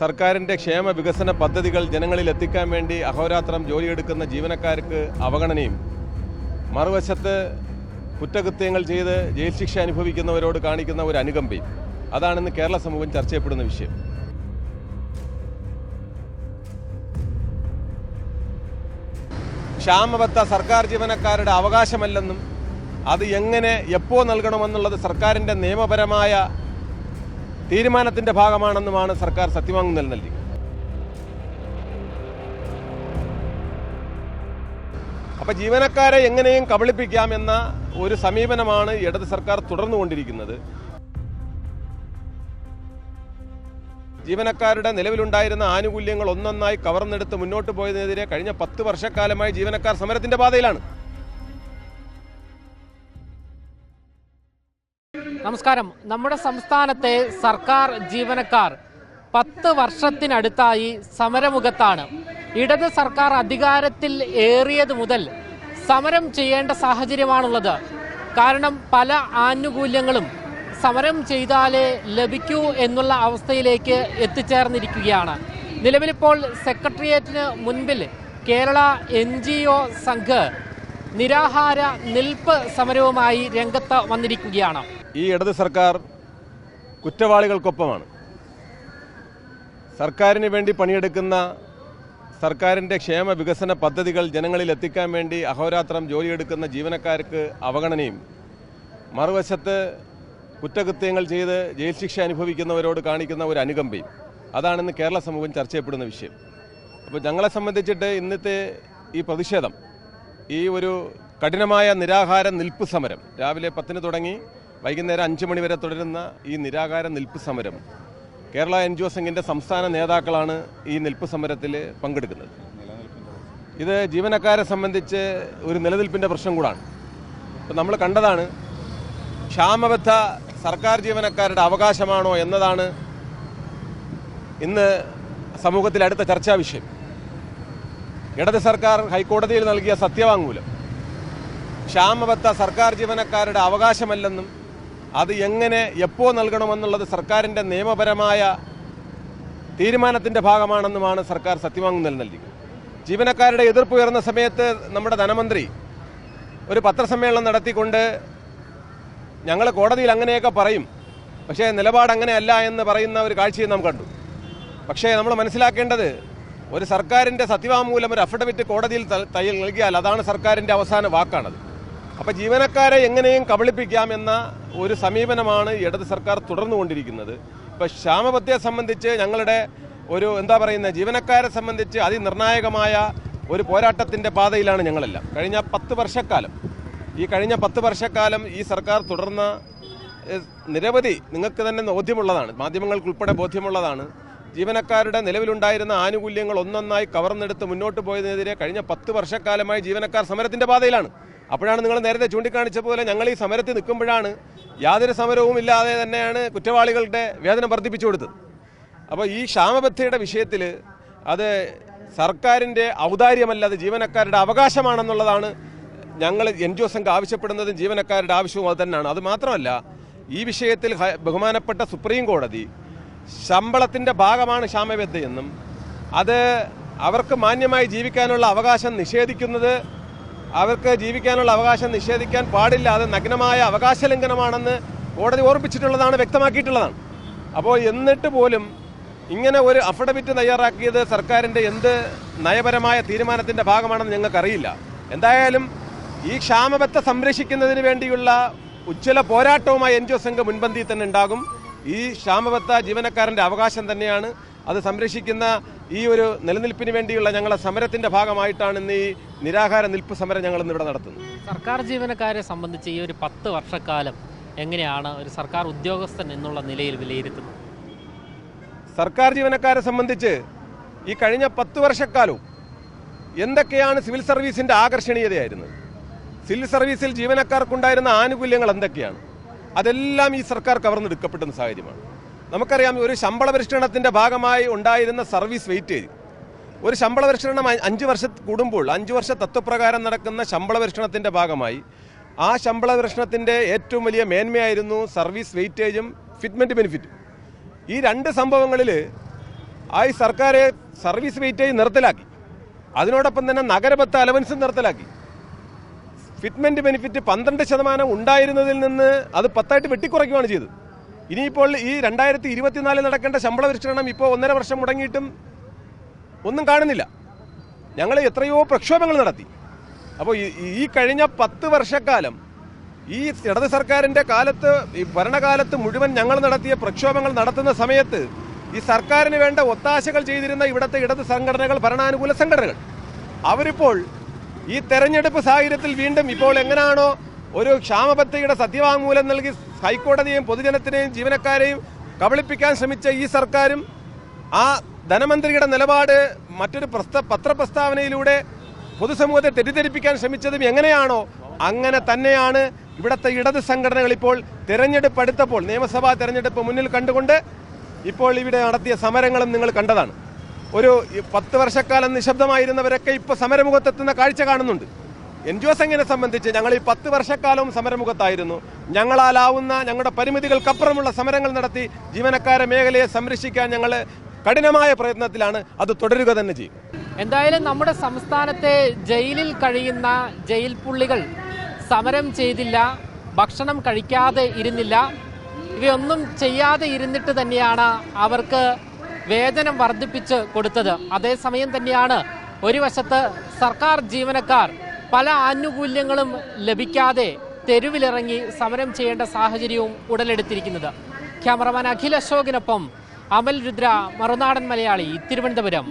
സർക്കാരിന്റെ ക്ഷേമ വികസന പദ്ധതികൾ ജനങ്ങളിൽ എത്തിക്കാൻ വേണ്ടി അഹോരാത്രം ജോലിയെടുക്കുന്ന ജീവനക്കാർക്ക് അവഗണനയും. മറുവശത്ത് കുറ്റകൃത്യങ്ങൾ ചെയ്ത് ജയിൽ ശിക്ഷ അനുഭവിക്കുന്നവരോട് കാണിക്കുന്ന ഒരു അനുകമ്പയും അതാണിന്ന് കേരള സമൂഹം ചർച്ച ചെയ്യപ്പെടുന്ന വിഷയം. ക്ഷാമബത്ത സർക്കാർ ജീവനക്കാരുടെ അവകാശമല്ലെന്നും അത് എങ്ങനെ എപ്പോൾ നൽകണമെന്നുള്ളത് സർക്കാരിന്റെ നിയമപരമായ തീരുമാനത്തിന്റെ ഭാഗമാണെന്നുമാണ് സർക്കാർ സത്യവാങ്മൂലം നൽകി. അപ്പോൾ ജീവനക്കാരെ എങ്ങനെയും കബളിപ്പിക്കാമെന്ന ഒരു സമീപനമാണ് ഇടത് സർക്കാർ തുടർന്നുകൊണ്ടിരിക്കുന്നത്. ജീവനക്കാരുടെ നിലവിലുണ്ടായിരുന്ന ആനുകൂല്യങ്ങൾ ഒന്നൊന്നായി കവർന്നെടുത്ത് മുന്നോട്ട് പോയതിനെതിരെ കഴിഞ്ഞ പത്ത് വർഷക്കാലമായി ജീവനക്കാർ സമരത്തിന്റെ പാതയിലാണ്. നമസ്കാരം. നമ്മുടെ സംസ്ഥാനത്തെ സർക്കാർ ജീവനക്കാർ പത്ത് വർഷത്തിനടുത്തായി സമരമുഖത്താണ്. ഇടത് സർക്കാർ അധികാരത്തിൽ ഏറിയത് മുതൽ സമരം ചെയ്യേണ്ട സാഹചര്യമാണുള്ളത്. കാരണം പല ആനുകൂല്യങ്ങളും സമരം ചെയ്താലേ ലഭിക്കൂ എന്നുള്ള അവസ്ഥയിലേക്ക് എത്തിച്ചേർന്നിരിക്കുകയാണ്. നിലവിലിപ്പോൾ സെക്രട്ടേറിയറ്റിന് മുൻപിൽ Kerala N G O Sangh നിരാഹാര നിൽപ്പ് സമരവുമായി രംഗത്ത് വന്നിരിക്കുകയാണ്. ഈ ഇടത് സർക്കാർ കുറ്റവാളികൾക്കൊപ്പമാണ്. സർക്കാരിന് വേണ്ടി പണിയെടുക്കുന്ന സർക്കാരിന്റെ ക്ഷേമ വികസന പദ്ധതികൾ ജനങ്ങളിൽ എത്തിക്കാൻ വേണ്ടി അഹോരാത്രം ജോലിയെടുക്കുന്ന ജീവനക്കാർക്ക് അവഗണനയും മറുവശത്ത് കുറ്റകൃത്യങ്ങൾ ചെയ്ത് ജയിൽ ശിക്ഷ അനുഭവിക്കുന്നവരോട് കാണിക്കുന്ന ഒരു അനുകമ്പയും അതാണിന്ന് കേരള സമൂഹം ചർച്ച ചെയ്യപ്പെടുന്ന വിഷയം. അപ്പോൾ ഞങ്ങളെ സംബന്ധിച്ചിട്ട് ഇന്നത്തെ ഈ പ്രതിഷേധം ഈ ഒരു കഠിനമായ നിരാഹാര നിൽപ്പ് സമരം രാവിലെ പത്തിന് തുടങ്ങി വൈകുന്നേരം അഞ്ച് മണിവരെ തുടരുന്ന ഈ നിരാകാര നിൽപ്പ് സമരം കേരള എൻ ജി ഒ സംഘിന്റെ സംസ്ഥാന നേതാക്കളാണ് ഈ നിൽപ്പ് സമരത്തിൽ പങ്കെടുക്കുന്നത്. ഇത് ജീവനക്കാരെ സംബന്ധിച്ച് ഒരു നിലനിൽപ്പിന്റെ പ്രശ്നം കൂടാണ്. ഇപ്പം നമ്മൾ കണ്ടതാണ് ക്ഷാമബദ്ധ സർക്കാർ ജീവനക്കാരുടെ അവകാശമാണോ എന്നതാണ് ഇന്ന് സമൂഹത്തിൽ അടുത്ത ചർച്ചാ വിഷയം. ഇടത് സർക്കാർ ഹൈക്കോടതിയിൽ നൽകിയ സത്യവാങ്മൂലം. ക്ഷാമബദ്ധ സർക്കാർ ജീവനക്കാരുടെ അവകാശമല്ലെന്നും അത് എങ്ങനെ എപ്പോൾ നൽകണമെന്നുള്ളത് സർക്കാരിന്റെ നിയമപരമായ തീരുമാനത്തിന്റെ ഭാഗമാണെന്നുമാണ് സർക്കാർ സത്യവാങ്മൂലം നൽകിയത് ജീവനക്കാരുടെ എതിർപ്പ് ഉയർന്ന സമയത്ത് നമ്മുടെ ധനമന്ത്രി ഒരു പത്രസമ്മേളനം നടത്തിക്കൊണ്ട് ഞങ്ങൾ കോടതിയിൽ അങ്ങനെയൊക്കെ പറയും. പക്ഷേ നിലപാട് അങ്ങനെയല്ല എന്ന് പറയുന്ന ഒരു കാഴ്ചയും നാം കണ്ടു. പക്ഷേ നമ്മൾ മനസ്സിലാക്കേണ്ടത് ഒരു സർക്കാരിന്റെ സത്യവാങ്മൂലം ഒരു അഫിഡവിറ്റ് കോടതിയിൽ നൽകിയാൽ അതാണ് സർക്കാരിന്റെ അവസാന വാക്കാണത്. അപ്പോൾ ജീവനക്കാരെ എങ്ങനെയും കബളിപ്പിക്കാമെന്ന ഒരു സമീപനമാണ് ഇടത് സർക്കാർ തുടർന്നുകൊണ്ടിരിക്കുന്നത്. ഇപ്പോൾ ക്ഷാമപത്യെ സംബന്ധിച്ച് ഞങ്ങളുടെ ഒരു എന്താ പറയുന്നത് ജീവനക്കാരെ സംബന്ധിച്ച് അതിനിർണായകമായ ഒരു പോരാട്ടത്തിന്റെ പാതയിലാണ് ഞങ്ങളെല്ലാം. കഴിഞ്ഞ പത്ത് വർഷക്കാലം ഈ കഴിഞ്ഞ പത്ത് വർഷക്കാലം ഈ സർക്കാർ തുടർന്ന നിരവധി നിങ്ങൾക്ക് തന്നെ ബോധ്യമുള്ളതാണ് മാധ്യമങ്ങൾക്കുൾപ്പെടെ ബോധ്യമുള്ളതാണ്. ജീവനക്കാരുടെ നിലവിലുണ്ടായിരുന്ന ആനുകൂല്യങ്ങൾ ഒന്നൊന്നായി കവർന്നെടുത്ത് മുന്നോട്ട് പോയതിനെതിരെ കഴിഞ്ഞ പത്ത് വർഷക്കാലമായി ജീവനക്കാർ സമരത്തിന്റെ പാതയിലാണ്. അപ്പോഴാണ് നിങ്ങൾ നേരത്തെ ചൂണ്ടിക്കാണിച്ച പോലെ ഞങ്ങൾ ഈ സമരത്തിൽ നിൽക്കുമ്പോഴാണ് യാതൊരു സമരവും ഇല്ലാതെ തന്നെയാണ് കുറ്റവാളികളുടെ വേദന വർദ്ധിപ്പിച്ചു കൊടുത്തത്. അപ്പോൾ ഈ ക്ഷാമബദ്ധയുടെ വിഷയത്തിൽ അത് സർക്കാരിന്റെ ഔദാര്യമല്ല അത് ജീവനക്കാരുടെ അവകാശമാണെന്നുള്ളതാണ് ഞങ്ങൾ എൻ ജി ഒ സംഘം ആവശ്യപ്പെടുന്നതും ജീവനക്കാരുടെ ആവശ്യവും അത് തന്നെയാണ്. അത് മാത്രമല്ല ഈ വിഷയത്തിൽ ബഹുമാനപ്പെട്ട സുപ്രീം കോടതി ശമ്പളത്തിന്റെ ഭാഗമാണ് ക്ഷാമബദ്ധയെന്നും അത് അവർക്ക് മാന്യമായി ജീവിക്കാനുള്ള അവകാശം നിഷേധിക്കുന്നത് അവർക്ക് ജീവിക്കാനുള്ള അവകാശം നിഷേധിക്കാൻ പാടില്ല അത് നഗ്നമായ അവകാശ ലംഘനമാണെന്ന് കോടതി ഓർപ്പിച്ചിട്ടുള്ളതാണ് വ്യക്തമാക്കിയിട്ടുള്ളതാണ്. അപ്പോൾ എന്നിട്ട് പോലും ഇങ്ങനെ ഒരു അഫിഡവിറ്റ് തയ്യാറാക്കിയത് സർക്കാരിന്റെ എന്ത് നയപരമായ തീരുമാനത്തിന്റെ ഭാഗമാണെന്ന് ഞങ്ങൾക്കറിയില്ല. എന്തായാലും ഈ ക്ഷാമബത്ത സംരക്ഷിക്കുന്നതിന് വേണ്ടിയുള്ള ഉജ്ജ്വല പോരാട്ടവുമായി എൻ ജി ഒ സംഘം മുൻപന്തിയിൽ തന്നെ ഉണ്ടാകും. ഈ ക്ഷാമബത്ത ജീവനക്കാരന്റെ അവകാശം തന്നെയാണ്. അത് സംരക്ഷിക്കുന്ന ഈ ഒരു നിലനിൽപ്പിന് വേണ്ടിയുള്ള ഞങ്ങളുടെ സമരത്തിന്റെ ഭാഗമായിട്ടാണ് ഇന്ന് ഈ നിരാഹാര നിൽപ്പ് സമരം ഞങ്ങൾ ഇന്ന് ഇവിടെ നടത്തുന്നത്. സർക്കാർ ജീവനക്കാരെ സംബന്ധിച്ച് ഈ ഒരു പത്ത് വർഷക്കാലം എങ്ങനെയാണ് ഒരു സർക്കാർ ഉദ്യോഗസ്ഥൻ എന്നുള്ള നിലയിൽ വിലയിരുത്തുന്നത്? സർക്കാർ ജീവനക്കാരെ സംബന്ധിച്ച് ഈ കഴിഞ്ഞ പത്ത് വർഷക്കാലവും എന്തൊക്കെയാണ് സിവിൽ സർവീസിന്റെ ആകർഷണീയതയായിരുന്നത്? സിവിൽ സർവീസിൽ ജീവനക്കാർക്കുണ്ടായിരുന്ന ആനുകൂല്യങ്ങൾ എന്തൊക്കെയാണ്? അതെല്ലാം ഈ സർക്കാർ കവർന്നെടുക്കപ്പെടുന്ന സാഹചര്യമാണ്. നമുക്കറിയാം ഒരു ശമ്പള പരിഷ്കരണത്തിന്റെ ഭാഗമായി ഉണ്ടായിരുന്ന സർവീസ് വെയിറ്റേജ്. ഒരു ശമ്പള പരിഷ്കരണം അഞ്ച് വർഷ കൂടുമ്പോൾ അഞ്ച് വർഷ തത്വപ്രകാരം നടക്കുന്ന ശമ്പള പരിഷ്കരണത്തിന്റെ ഭാഗമായി ആ ശമ്പള പരിഷ്കരണത്തിന്റെ ഏറ്റവും വലിയ മേന്മയായിരുന്നു സർവീസ് വെയിറ്റേജും ഫിറ്റ്മെന്റ് ബെനിഫിറ്റും. ഈ രണ്ട് സംഭവങ്ങളിൽ ആ സർക്കാർ സർവീസ് വെയിറ്റേജ് നിർത്തലാക്കി. അതിനോടൊപ്പം തന്നെ നഗരബത്ത അലവൻസും നിർത്തലാക്കി. ഫിറ്റ്മെന്റ് ബെനിഫിറ്റ് പന്ത്രണ്ട് ശതമാനം ഉണ്ടായിരുന്നതിൽ നിന്ന് അത് പത്തായിട്ട് വെട്ടിക്കുറയ്ക്കുകയാണ് ചെയ്തത്. ഇനിയിപ്പോൾ ഈ രണ്ടായിരത്തി ഇരുപത്തിനാലിൽ നടക്കേണ്ട ശമ്പള പരിഷ്കരണം ഇപ്പോൾ ഒന്നര വർഷം മുടങ്ങിയിട്ടും ഒന്നും കാണുന്നില്ല. ഞങ്ങൾ എത്രയോ പ്രക്ഷോഭങ്ങൾ നടത്തി. അപ്പോൾ ഈ കഴിഞ്ഞ പത്ത് വർഷക്കാലം ഈ ഇടത് സർക്കാരിന്റെ കാലത്ത് ഈ ഭരണകാലത്ത് മുഴുവൻ ഞങ്ങൾ നടത്തിയ പ്രക്ഷോഭങ്ങൾ നടത്തുന്ന സമയത്ത് ഈ സർക്കാരിന് വേണ്ട ഒത്താശകൾ ചെയ്തിരുന്ന ഇവിടുത്തെ ഇടത് സംഘടനകൾ ഭരണാനുകൂല സംഘടനകൾ. അവരിപ്പോൾ ഈ തെരഞ്ഞെടുപ്പ് സാഹചര്യത്തിൽ വീണ്ടും ഇപ്പോൾ എങ്ങനെയാണോ ഒരു ക്ഷാമപദ്ധതിയുടെ സത്യവാങ്മൂലം നൽകി ഹൈക്കോടതിയെയും പൊതുജനത്തിനെയും ജീവനക്കാരെയും കബളിപ്പിക്കാൻ ശ്രമിച്ച ഈ സർക്കാരും ആ ധനമന്ത്രിയുടെ നിലപാട് മറ്റൊരു പ്രസ്ത പത്രപ്രസ്താവനയിലൂടെ പൊതുസമൂഹത്തെ തെറ്റിദ്ധരിപ്പിക്കാൻ ശ്രമിച്ചതും എങ്ങനെയാണോ അങ്ങനെ തന്നെയാണ് ഇവിടുത്തെ ഇടത് സംഘടനകൾ ഇപ്പോൾ തിരഞ്ഞെടുപ്പ് അടുത്തപ്പോൾ നിയമസഭാ തെരഞ്ഞെടുപ്പ് മുന്നിൽ കണ്ടുകൊണ്ട് ഇപ്പോൾ ഇവിടെ നടത്തിയ സമരങ്ങളും നിങ്ങൾ കണ്ടതാണ്. ഒരു പത്ത് വർഷക്കാലം നിശബ്ദമായിരുന്നവരൊക്കെ ഇപ്പോൾ സമരമുഖത്തെത്തുന്ന കാഴ്ച കാണുന്നുണ്ട്. എൻ ജി ഒ സംഘിനെ സംബന്ധിച്ച് ഞങ്ങൾ ഈ പത്ത് വർഷക്കാലവും സമരമുഖത്തായിരുന്നു. ഞങ്ങളാലാവുന്ന ഞങ്ങളുടെ പരിമിതികൾക്കപ്പുറമുള്ള സമരങ്ങൾ നടത്തി ജീവനക്കാരെ മേഖലയെ സംരക്ഷിക്കാൻ ഞങ്ങൾ കഠിനമായ പ്രയത്നത്തിലാണ്. അത് തുടരുക തന്നെ ചെയ്യും. എന്തായാലും നമ്മുടെ സംസ്ഥാനത്തെ ജയിലിൽ കഴിയുന്ന ജയിൽ പുള്ളികൾ സമരം ചെയ്തില്ല ഭക്ഷണം കഴിക്കാതെ ഇരുന്നില്ല. ഇവയൊന്നും ചെയ്യാതെ ഇരുന്നിട്ട് തന്നെയാണ് അവർക്ക് വേതനം വർദ്ധിപ്പിച്ച് കൊടുത്തത്. അതേസമയം തന്നെയാണ് ഒരു വശത്ത് സർക്കാർ ജീവനക്കാർ പല ആനുകൂല്യങ്ങളും ലഭിക്കാതെ തെരുവിലിറങ്ങി സമരം ചെയ്യേണ്ട സാഹചര്യവും ഉടലെടുത്തിരിക്കുന്നത്. ക്യാമറമാൻ അഖിൽ അശോകിനൊപ്പം അമൽ രുദ്ര മറുനാടൻ മലയാളി തിരുവനന്തപുരം.